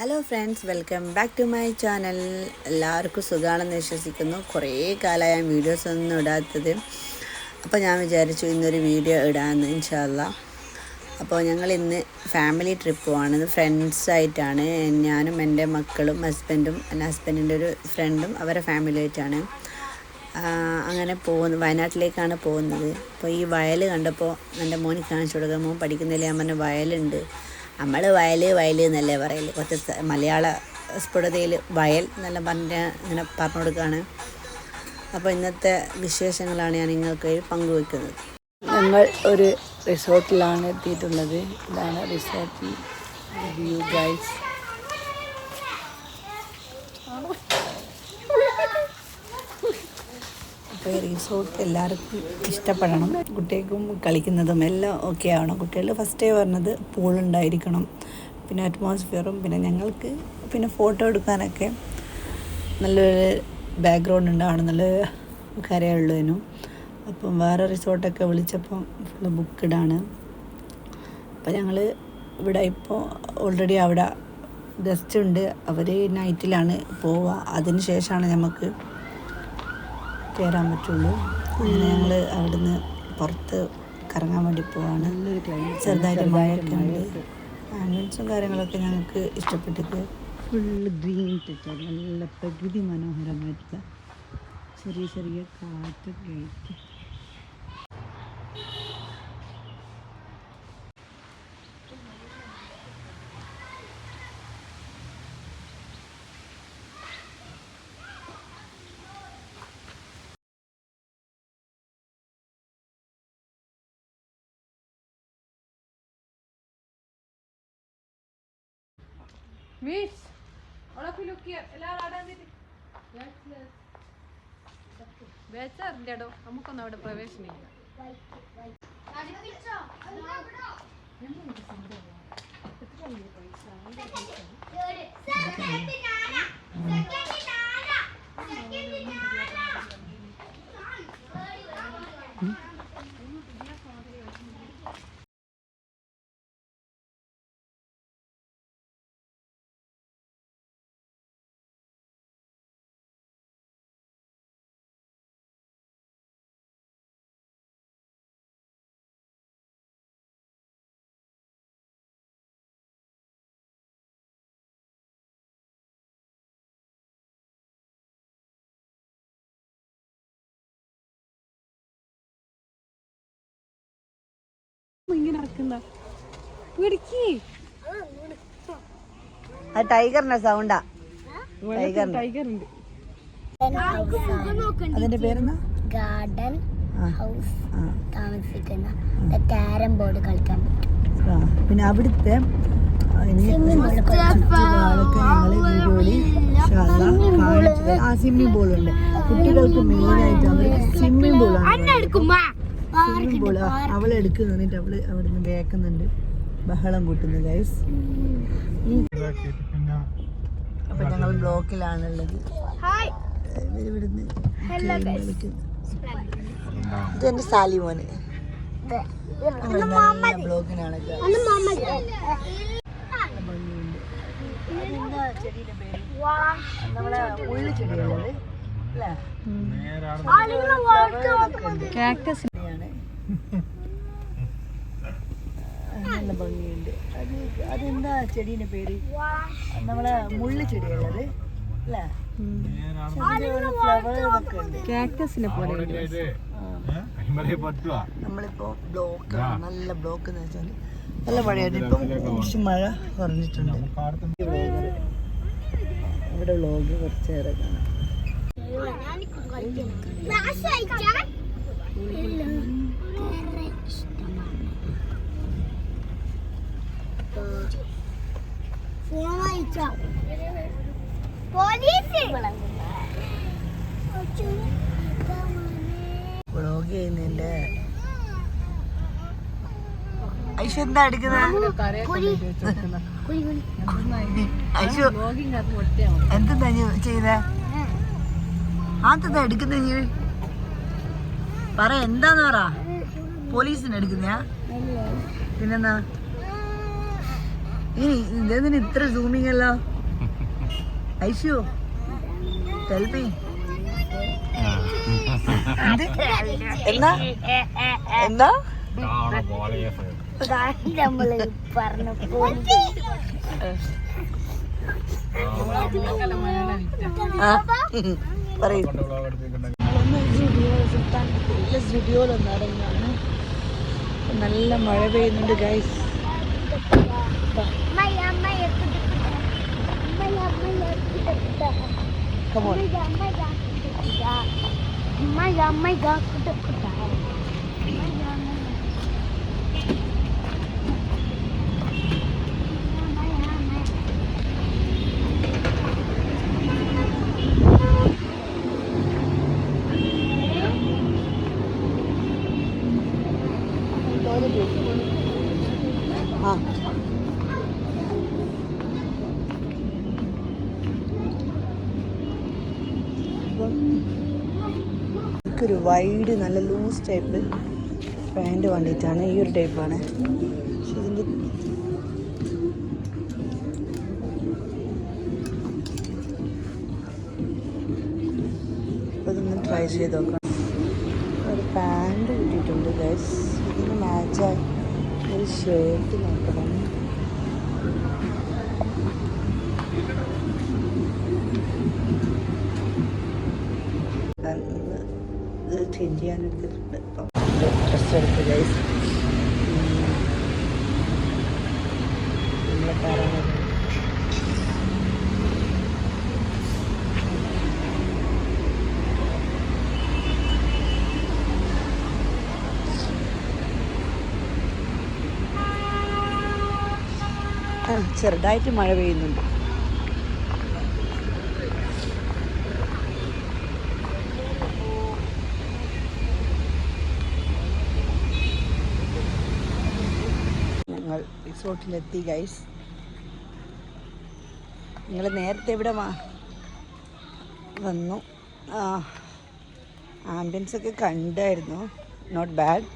Hello friends welcome back to my channel എല്ലാവർക്കും സുഖമാണെന്ന് വിശ്വസിക്കുന്നു. കുറേ കാലമായി വീഡിയോസ് ഒന്നും ഇടാത്തത്. അപ്പോൾ ഞാൻ വിചാരിച്ചു ഇന്നൊരു വീഡിയോ ഇടാമെന്ന് ഇൻഷാല്ല അപ്പോൾ ഞങ്ങൾ ഇന്ന് ഫാമിലി ട്രിപ്പ് പോവാണ്. ഫ്രണ്ട്സായിട്ടാണ് ഞാനും എന്റെ മക്കളും ഹസ്ബൻഡും എന്റെ ഹസ്ബൻഡിന്റെ ഒരു ഫ്രണ്ടും അവരെ ഫാമിലി ആയിട്ടാണ്. അങ്ങനെ പോകുന്നത് വയനാട്ടിലേക്കാണ് പോകുന്നത്. അപ്പോൾ ഈ വയൽ കണ്ടപ്പോൾ എന്റെ മോന് കാണിച്ചു കൊടുക്കാൻ. മോൻ പഠിക്കുന്നില്ല. ഞാൻ പറഞ്ഞ വയലുണ്ട്. നമ്മൾ വയൽ വയൽ എന്നല്ലേ പറയൽ. കുറച്ച് മലയാള സ്ഫുടതയിൽ വയൽ എന്നെല്ലാം പറഞ്ഞ് ഇങ്ങനെ പറഞ്ഞു കൊടുക്കുകയാണ് അപ്പോൾ ഇന്നത്തെ വിശേഷങ്ങളാണ് ഞാൻ നിങ്ങൾക്ക് പങ്കുവെക്കുന്നത്. ഞങ്ങൾ ഒരു റിസോർട്ടിലാണ് എത്തിയിട്ടുള്ളത്. ഇതാണ് റിസോർട്ടിൽ വ്യൂ ഗൈസ് അപ്പോൾ റിസോർട്ട് എല്ലാവർക്കും ഇഷ്ടപ്പെടണം. കുട്ടികൾക്കും കളിക്കുന്നതും എല്ലാം ഓക്കെ ആവണം കുട്ടികൾ ഫസ്റ്റേ പറഞ്ഞത് പൂളുണ്ടായിരിക്കണം പിന്നെ അറ്റ്മോസ്ഫിയറും പിന്നെ ഞങ്ങൾക്ക് പിന്നെ ഫോട്ടോ എടുക്കാനൊക്കെ നല്ലൊരു ബാക്ക്ഗ്രൗണ്ട് ഉണ്ടാവണം നല്ല കരയുള്ളതിനും അപ്പം വേറെ റിസോർട്ടൊക്കെ വിളിച്ചപ്പം ഫുള്ള് ബുക്കിഡാണ് അപ്പം ഞങ്ങൾ ഇവിടെ ഇപ്പോൾ ഓൾറെഡി അവിടെ ഗസ്റ്റ് ഉണ്ട്. അവർ നൈറ്റിലാണ് പോവുക. അതിന് ശേഷമാണ് നമുക്ക് കയറാൻ പറ്റുള്ളൂ. ഞങ്ങൾ അവിടുന്ന് പുറത്ത് കറങ്ങാൻ വേണ്ടി പോവാണ്. ചെറുതായിട്ട് മഴയൊക്കെ ഉണ്ട്. ആംബുലൻസും കാര്യങ്ങളൊക്കെ ഞങ്ങൾക്ക് ഇഷ്ടപ്പെട്ടിട്ട്. ഫുൾ ഗ്രീൻ ടച്ച് നല്ല പ്രകൃതി മനോഹരമായിട്ടുള്ള ചെറിയ ചെറിയ കാറ്റൊക്കെ ആയിട്ട്. Miss! Hola Filukia, എല്ലാവരും അവിടെ വന്നിട്ട് ബേച്ചാറില്ലടോ നമുക്കൊന്നും അവിടെ പ്രവേശനമില്ല ഇങ്ങനെ ഇറക്കുന്ന പിടിക്ക്. അത് ടൈഗറിന്റെ സൗണ്ടാ. ടൈഗർ ഉണ്ട് അതിന്റെ പേരെന്താ ഗാർഡൻ ഹൗസ് താമസിക്കുന്ന ക്യാരം ബോർഡ് കളിക്കാൻ പറ്റും. പിന്നെ അവിടുത്തെ ആ, സ്വിമ്മിംഗ് പൂൾ ഉണ്ട്. കുട്ടികൾക്ക് മെയിനായിട്ട് അവർക്ക് സ്വിമ്മിംഗ് പൂളാണ് സ്വിമ്മിംഗ് പൂൾ അവൾ എടുക്കുന്നു എന്നിട്ട് അവൾ നിന്ന് വേക്കുന്നുണ്ട്. ബഹളം കൂട്ടുന്നു ഗൈസ് അപ്പൊ ഞങ്ങൾ ബ്ലോക്കിലാണുള്ളത്. ഇവർ ഇവിടുന്ന് game കളിക്കുന്നു. ഇത്. എന്റെ സാലി മോന്. ബ്ലോക്കിനാണ് നമ്മളെ ഉള്ളു ചെടിയുള്ളത് അല്ലേ? കാക്ടസ് നല്ല ഭംഗിയുണ്ട്. അത് അതെന്താ ചെടീന്റെ പേര്? നമ്മളെ മുള്ളു ചെടിയുള്ളത്. അല്ലേ? കാക്ടസിനെ പോലെ നമ്മളിപ്പോ ബ്ലോക്ക് നല്ല ബ്ലോക്ക് എന്ന് വെച്ചാൽ നല്ല മഴയായിട്ട് ഇപ്പം കുറച്ച് മഴ കുറഞ്ഞിട്ടുണ്ട്. ഇവിടെ വ്ളോഗ് കുറച്ചേറെ കാണാം. വ്ളോഗ് ഐഷ എന്താ എടുക്കുന്നത് ഐഷു എന്തെന്താ നീ ചെയ്തേ? ആദ്യത്തെ എടുക്കുന്ന നീ? പറ എന്താന്ന് പറ? പോലീസിന് എടുക്കുന്ന പിന്നെന്താ ഇതെന്തിന് ഇത്ര സൂമിങ് അല്ലോ ഐഷു ടെൽമി എന്താ? എന്താ? നമ്മൾ പറഞ്ഞപ്പോ ആ പറയൂ നല്ല മഴ പെയ്യുന്നുണ്ട് ഗൈസ് അമ്മയ അമ്മയ വൈഡ് നല്ല ലൂസ് ടൈപ്പ് പാന്റ് വേണ്ടിയിട്ടാണ് ഈ ഒരു ടൈപ്പാണ് പക്ഷെ ഇതിന്റെ ഇതൊന്ന് ട്രൈ ചെയ്ത് നോക്കാം. ഒരു പാന്റ് കിട്ടിയിട്ടുണ്ട് ഗൈസ് ഇതിന് മാച്ചായി ഒരു ഷർട്ട് നോക്കണം. ചേഞ്ച് ചെയ്യാൻ അപ്പം ഡ്രസ്സ് എടുത്ത് ഗൈസ് നമ്മളെ ചെറുതായിട്ട് മഴ പെയ്യുന്നുണ്ട് ഞങ്ങൾ റിസോർട്ടിലെത്തി ഗൈസ് നിങ്ങൾ നേരത്തെ ഇവിടെ വന്നു. ആംബിയൻസ് ഒക്കെ കണ്ടായിരുന്നു. നോട്ട് ബാഡ്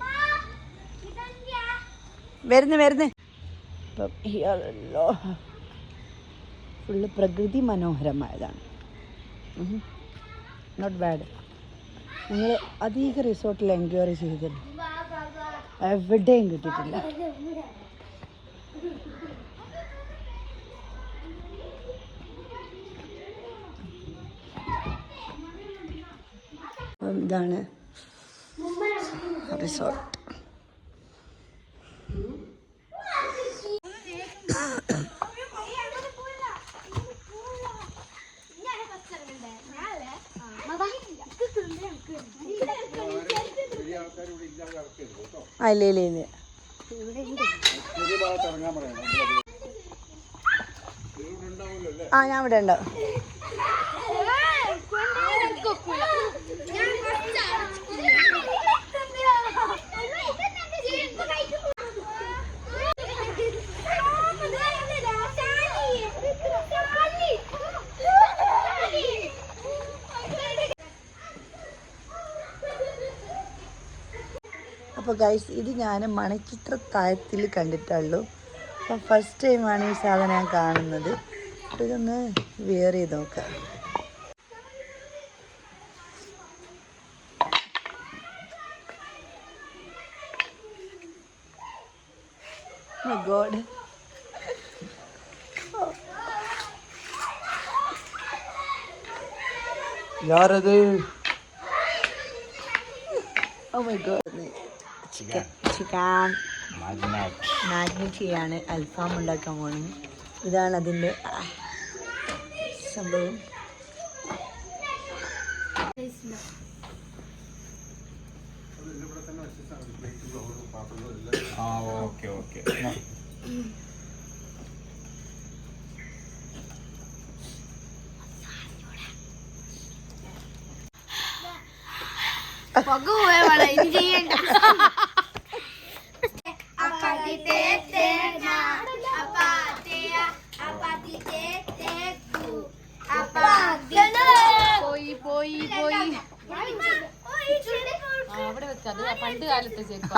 വരുന്നു വരുന്നു. ഇപ്പം ഫുള്ള് പ്രകൃതി മനോഹരമായതാണ്. നോട്ട് ബാഡ് നിങ്ങൾ അധിക റിസോർട്ടിൽ എൻക്വയറി ചെയ്തില്ല എവിടെയും കിട്ടിയിട്ടില്ല. ഇതാണ് റിസോർട്ട് ഇല്ല. ആ ഞാൻ ഇവിടെ ഉണ്ടോ. അപ്പോൾ ഗൈസ് ഇത് ഞാൻ മണിച്ചിത്ര തായത്തിൽ കണ്ടിട്ടുള്ളൂ. അപ്പം ഫസ്റ്റ് ടൈമാണ് ഈ സാധനം ഞാൻ കാണുന്നത്. ഇതൊന്ന് വിയർ ചെയ്ത് നോക്കാം. മൈ ഗോഡ് യാരത് ഓ my god chicken chicken magnet magnet ചെയ്യാണ് അൽഫാം ഉണ്ടാക്കാൻ പോകുന്നത് ഇതാണ് അതിന്റെ സംഭവം. ആ ഓക്കെ ഓക്കെ. പോയി പോയി പോയി. അവിടെ വെച്ച അത് പണ്ട് കാലത്തെ ചെരുപ്പ്.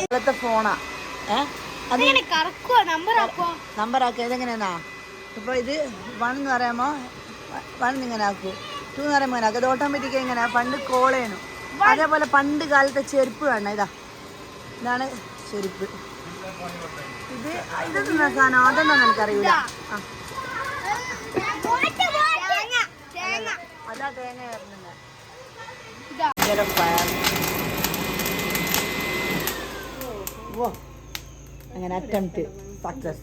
ഇപ്പോഴത്തെ ഫോണാ. ഏ? നമ്പർ ആക്കുവോ? നമ്പർ ആക്കുക ഇതെങ്ങനെയാ ഇപ്പോൾ ഇത് വൺ എന്ന് പറയുമ്പോൾ വൺ ഇങ്ങനെ ആക്കൂ. ടു എന്ന് പറയുമ്പോൾ ഇങ്ങനെ ആക്കും. ഇത് എങ്ങനെയാ? പണ്ട് കോൾ ചെയ്യണം. അതേപോലെ പണ്ട് കാലത്തെ ചെരുപ്പ് വേണം ഇതാ. ഇതാണ് ചെരുപ്പ്. ഇത് ഇത് സാധനം? അതെന്താന്ന് എനിക്കറിയില്ല ആ. അതാ തേങ്ങ ഓ. അങ്ങനെ അറ്റംപ്റ്റ് സക്സസ്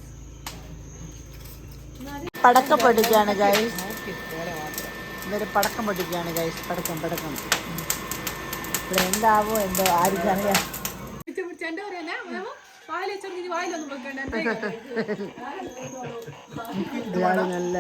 പടക്കം പൊട്ടിക്കുകയാണ് ഗൈസ് ഇവർ പടക്കം പൊട്ടിക്കുകയാണ് ഗൈസ് പടക്കം പടക്കം. ഇവിടെ എന്താവോ എന്തോ ആർക്കറിയാം. നല്ല